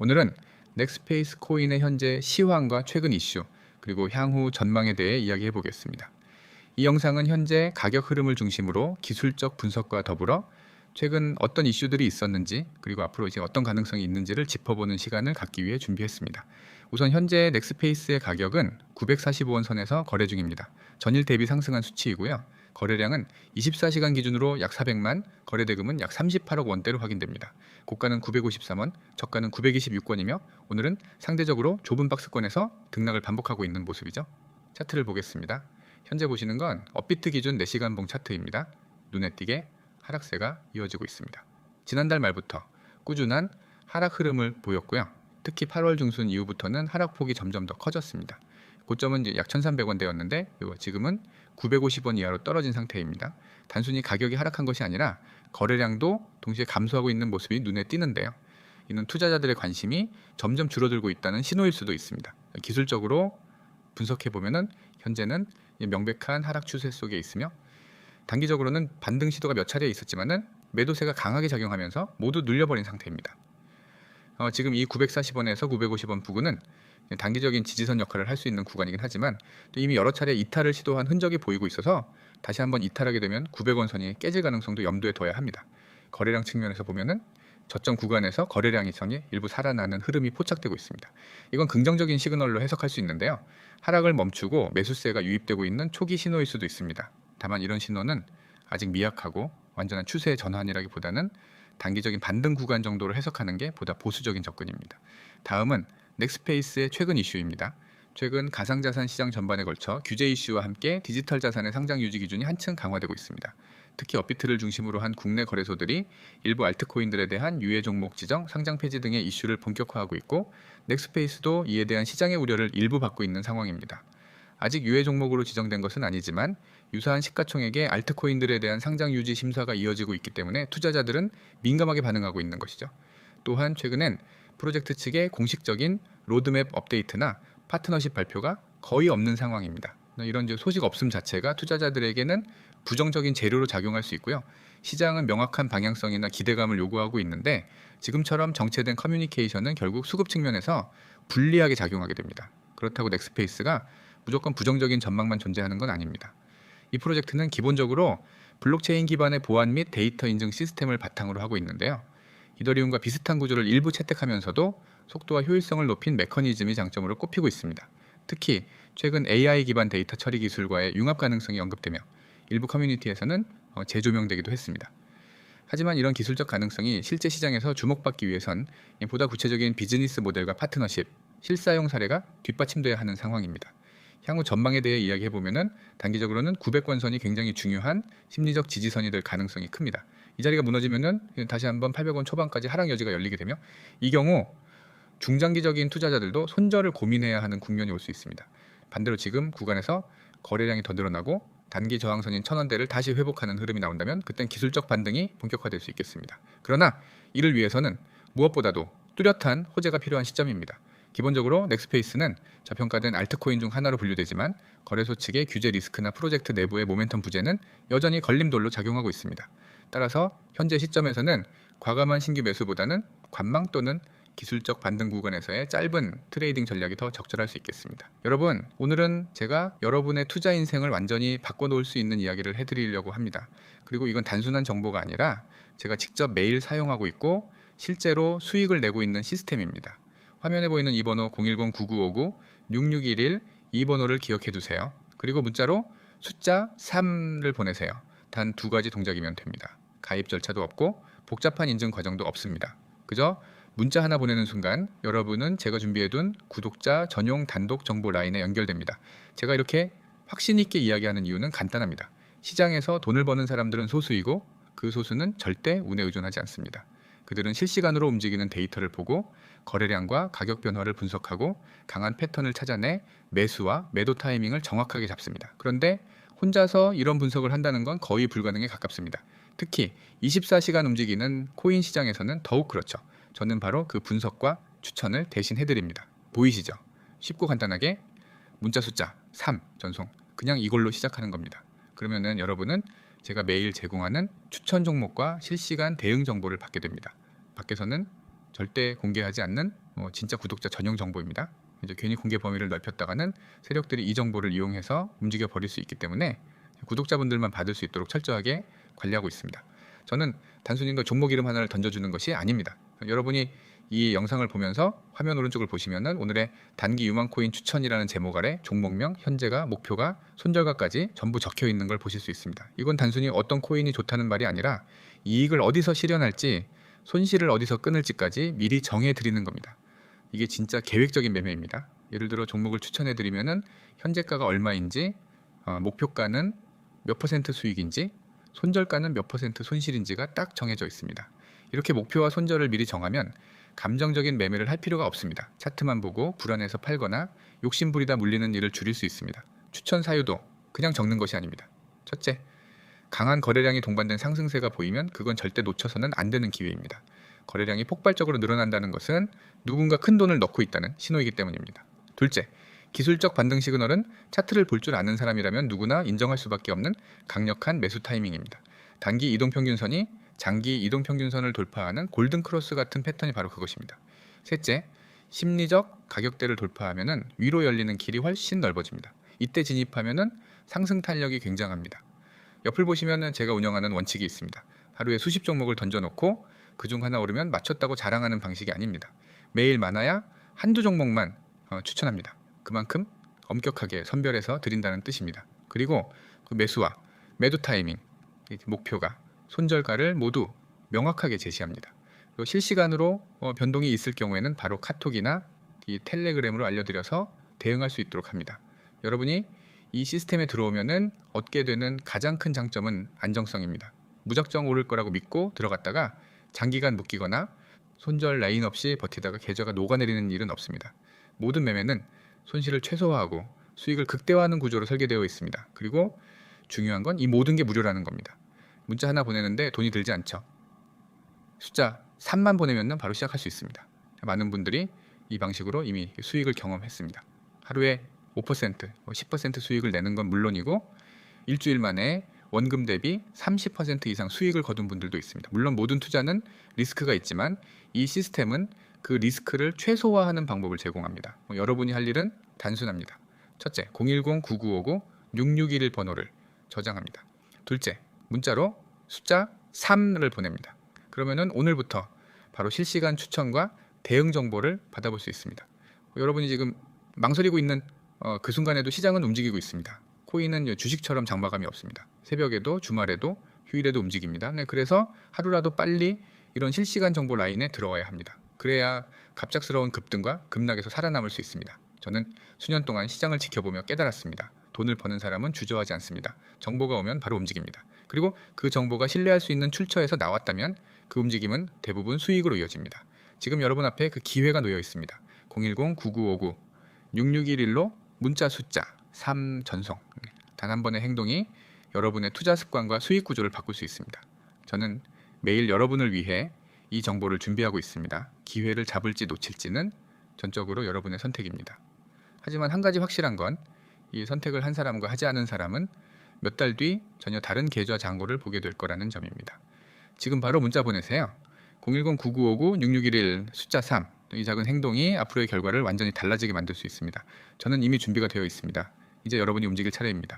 오늘은 넥스페이스 코인의 현재 시황과 최근 이슈 그리고 향후 전망에 대해 이야기해 보겠습니다. 이 영상은 현재 가격 흐름을 중심으로 기술적 분석과 더불어 최근 어떤 이슈들이 있었는지 그리고 앞으로 이제 어떤 가능성이 있는지를 짚어보는 시간을 갖기 위해 준비했습니다. 우선 현재 넥스페이스의 가격은 945원 선에서 거래 중입니다. 전일 대비 상승한 수치이고요. 거래량은 24시간 기준으로 약 400만, 거래 대금은 약 38억 원대로 확인됩니다. 고가는 953원, 저가는 926원이며 오늘은 상대적으로 좁은 박스권에서 등락을 반복하고 있는 모습이죠. 차트를 보겠습니다. 현재 보시는 건 업비트 기준 4시간 봉 차트입니다. 눈에 띄게 하락세가 이어지고 있습니다. 지난달 말부터 꾸준한 하락 흐름을 보였고요. 특히 8월 중순 이후부터는 하락폭이 점점 더 커졌습니다. 고점은 약 1,300원대였는데 지금은 950원 이하로 떨어진 상태입니다. 단순히 가격이 하락한 것이 아니라 거래량도 동시에 감소하고 있는 모습이 눈에 띄는데요. 이는 투자자들의 관심이 점점 줄어들고 있다는 신호일 수도 있습니다. 기술적으로 분석해 보면은 현재는 명백한 하락 추세 속에 있으며 단기적으로는 반등 시도가 몇 차례 있었지만은 매도세가 강하게 작용하면서 모두 눌려버린 상태입니다. 어, 지금 이 940원에서 950원 부근은 단기적인 지지선 역할을 할 수 있는 구간이긴 하지만 또 이미 여러 차례 이탈을 시도한 흔적이 보이고 있어서 다시 한번 이탈하게 되면 900원 선이 깨질 가능성도 염두에 둬야 합니다. 거래량 측면에서 보면은 저점 구간에서 거래량 이성이 일부 살아나는 흐름이 포착되고 있습니다. 이건 긍정적인 시그널로 해석할 수 있는데요. 하락을 멈추고 매수세가 유입되고 있는 초기 신호일 수도 있습니다. 다만 이런 신호는 아직 미약하고 완전한 추세 전환이라기보다는 단기적인 반등 구간 정도로 해석하는 게 보다 보수적인 접근입니다. 다음은 넥스페이스의 최근 이슈입니다. 최근 가상자산 시장 전반에 걸쳐 규제 이슈와 함께 디지털 자산의 상장 유지 기준이 한층 강화되고 있습니다. 특히 업비트를 중심으로 한 국내 거래소들이 일부 알트코인들에 대한 유해 종목 지정, 상장 폐지 등의 이슈를 본격화하고 있고 넥스페이스도 이에 대한 시장의 우려를 일부 받고 있는 상황입니다. 아직 유해 종목으로 지정된 것은 아니지만 유사한 시가총액의 알트코인들에 대한 상장 유지 심사가 이어지고 있기 때문에 투자자들은 민감하게 반응하고 있는 것이죠. 또한 최근엔 프로젝트 측의 공식적인 로드맵 업데이트나 파트너십 발표가 거의 없는 상황입니다. 이런 소식 없음 자체가 투자자들에게는 부정적인 재료로 작용할 수 있고요. 시장은 명확한 방향성이나 기대감을 요구하고 있는데 지금처럼 정체된 커뮤니케이션은 결국 수급 측면에서 불리하게 작용하게 됩니다. 그렇다고 넥스페이스가 무조건 부정적인 전망만 존재하는 건 아닙니다. 이 프로젝트는 기본적으로 블록체인 기반의 보안 및 데이터 인증 시스템을 바탕으로 하고 있는데요. 이더리움과 비슷한 구조를 일부 채택하면서도 속도와 효율성을 높인 메커니즘이 장점으로 꼽히고 있습니다. 특히 최근 AI 기반 데이터 처리 기술과의 융합 가능성이 언급되며 일부 커뮤니티에서는 어, 재조명되기도 했습니다. 하지만 이런 기술적 가능성이 실제 시장에서 주목받기 위해선 보다 구체적인 비즈니스 모델과 파트너십, 실사용 사례가 뒷받침돼야 하는 상황입니다. 향후 전망에 대해 이야기해 보면은 단기적으로는 900권 선이 굉장히 중요한 심리적 지지선이 될 가능성이 큽니다. 이 자리가 무너지면은 다시 한번 800원 초반까지 하락 여지가 열리게 되며 이 경우 중장기적인 투자자들도 손절을 고민해야 하는 국면이 올 수 있습니다. 반대로 지금 구간에서 거래량이 더 늘어나고 단기 저항선인 천원대를 다시 회복하는 흐름이 나온다면 그땐 기술적 반등이 본격화될 수 있겠습니다. 그러나 이를 위해서는 무엇보다도 뚜렷한 호재가 필요한 시점입니다. 기본적으로 넥스페이스는 저평가된 알트코인 중 하나로 분류되지만 거래소 측의 규제 리스크나 프로젝트 내부의 모멘텀 부재는 여전히 걸림돌로 작용하고 있습니다. 따라서 현재 시점에서는 과감한 신규 매수보다는 관망 또는 기술적 반등 구간에서의 짧은 트레이딩 전략이 더 적절할 수 있겠습니다. 여러분, 오늘은 제가 여러분의 투자 인생을 완전히 바꿔놓을 수 있는 이야기를 해드리려고 합니다. 그리고 이건 단순한 정보가 아니라 제가 직접 매일 사용하고 있고 실제로 수익을 내고 있는 시스템입니다. 화면에 보이는 이 번호 010-9959-6611 이 번호를 기억해 두세요. 그리고 문자로 숫자 3를 보내세요. 단 두 가지 동작이면 됩니다. 가입 절차도 없고 복잡한 인증 과정도 없습니다. 그저 문자 하나 보내는 순간 여러분은 제가 준비해둔 구독자 전용 단독 정보 라인에 연결됩니다. 제가 이렇게 확신 있게 이야기하는 이유는 간단합니다. 시장에서 돈을 버는 사람들은 소수이고 그 소수는 절대 운에 의존하지 않습니다. 그들은 실시간으로 움직이는 데이터를 보고 거래량과 가격 변화를 분석하고 강한 패턴을 찾아내 매수와 매도 타이밍을 정확하게 잡습니다. 그런데 혼자서 이런 분석을 한다는 건 거의 불가능에 가깝습니다. 특히 24시간 움직이는 코인 시장에서는 더욱 그렇죠. 저는 바로 그 분석과 추천을 대신 해드립니다. 보이시죠? 쉽고 간단하게 문자 숫자 3 전송 그냥 이걸로 시작하는 겁니다. 그러면은 여러분은 제가 매일 제공하는 추천 종목과 실시간 대응 정보를 받게 됩니다. 밖에서는 절대 공개하지 않는 뭐 진짜 구독자 전용 정보입니다. 이제 괜히 공개 범위를 넓혔다가는 세력들이 이 정보를 이용해서 움직여 버릴 수 있기 때문에 구독자분들만 받을 수 있도록 철저하게 관리하고 있습니다. 저는 단순히 그 종목 이름 하나를 던져주는 것이 아닙니다. 여러분이 이 영상을 보면서 화면 오른쪽을 보시면은 오늘의 단기 유망 코인 추천이라는 제목 아래 종목명, 현재가, 목표가, 손절가까지 전부 적혀 있는 걸 보실 수 있습니다. 이건 단순히 어떤 코인이 좋다는 말이 아니라 이익을 어디서 실현할지, 손실을 어디서 끊을지까지 미리 정해 드리는 겁니다. 이게 진짜 계획적인 매매입니다. 예를 들어 종목을 추천해 드리면은 현재가가 얼마인지, 어, 목표가는 몇 퍼센트 수익인지, 손절가는 몇 퍼센트 손실인지가 딱 정해져 있습니다. 이렇게 목표와 손절을 미리 정하면 감정적인 매매를 할 필요가 없습니다. 차트만 보고 불안해서 팔거나 욕심부리다 물리는 일을 줄일 수 있습니다. 추천 사유도 그냥 적는 것이 아닙니다. 첫째, 강한 거래량이 동반된 상승세가 보이면 그건 절대 놓쳐서는 안 되는 기회입니다. 거래량이 폭발적으로 늘어난다는 것은 누군가 큰 돈을 넣고 있다는 신호이기 때문입니다. 둘째, 기술적 반등 시그널은 차트를 볼 줄 아는 사람이라면 누구나 인정할 수밖에 없는 강력한 매수 타이밍입니다. 단기 이동 평균선이 장기 이동 평균선을 돌파하는 골든 크로스 같은 패턴이 바로 그것입니다. 셋째, 심리적 가격대를 돌파하면은 위로 열리는 길이 훨씬 넓어집니다. 이때 진입하면은 상승 탄력이 굉장합니다. 옆을 보시면은 제가 운영하는 원칙이 있습니다. 하루에 수십 종목을 던져놓고 그 중 하나 오르면 맞췄다고 자랑하는 방식이 아닙니다. 매일 많아야 한두 종목만 어, 추천합니다. 그만큼 엄격하게 선별해서 드린다는 뜻입니다. 그리고 그 매수와 매도 타이밍, 이 목표가 손절가를 모두 명확하게 제시합니다. 실시간으로 어, 변동이 있을 경우에는 바로 카톡이나 이 텔레그램으로 알려드려서 대응할 수 있도록 합니다. 여러분이 이 시스템에 들어오면은 얻게 되는 가장 큰 장점은 안정성입니다. 무작정 오를 거라고 믿고 들어갔다가 장기간 묶이거나 손절 라인 없이 버티다가 계좌가 녹아내리는 일은 없습니다. 모든 매매는 손실을 최소화하고 수익을 극대화하는 구조로 설계되어 있습니다. 그리고 중요한 건 이 모든 게 무료라는 겁니다. 문자 하나 보내는데 돈이 들지 않죠. 숫자 3만 보내면 바로 시작할 수 있습니다. 많은 분들이 이 방식으로 이미 수익을 경험했습니다. 하루에 5%, 10%뭐 수익을 내는 건 물론이고 일주일 만에 원금 대비 30% 이상 수익을 거둔 분들도 있습니다. 물론 모든 투자는 리스크가 있지만 이 시스템은 그 리스크를 최소화하는 방법을 제공합니다. 뭐 여러분이 할 일은 단순합니다. 첫째, 010-9959-6611 번호를 저장합니다. 둘째, 문자로 숫자 3을 보냅니다. 그러면은 오늘부터 바로 실시간 추천과 대응 정보를 받아볼 수 있습니다. 여러분이 지금 망설이고 있는 어, 그 순간에도 시장은 움직이고 있습니다. 코인은 주식처럼 장마감이 없습니다. 새벽에도 주말에도 휴일에도 움직입니다. 네, 그래서 하루라도 빨리 이런 실시간 정보 라인에 들어와야 합니다. 그래야 갑작스러운 급등과 급락에서 살아남을 수 있습니다. 저는 수년 동안 시장을 지켜보며 깨달았습니다. 돈을 버는 사람은 주저하지 않습니다. 정보가 오면 바로 움직입니다. 그리고 그 정보가 신뢰할 수 있는 출처에서 나왔다면 그 움직임은 대부분 수익으로 이어집니다. 지금 여러분 앞에 그 기회가 놓여 있습니다. 010-9959-6611로 문자 숫자 3 전송 단 한 번의 행동이 여러분의 투자 습관과 수익 구조를 바꿀 수 있습니다. 저는 매일 여러분을 위해 이 정보를 준비하고 있습니다. 기회를 잡을지 놓칠지는 전적으로 여러분의 선택입니다. 하지만 한 가지 확실한 건 이 선택을 한 사람과 하지 않은 사람은 몇 달 뒤 전혀 다른 계좌 잔고를 보게 될 거라는 점입니다. 지금 바로 문자 보내세요. 010-9959-6611 숫자 3. 이 작은 행동이 앞으로의 결과를 완전히 달라지게 만들 수 있습니다. 저는 이미 준비가 되어 있습니다. 이제 여러분이 움직일 차례입니다.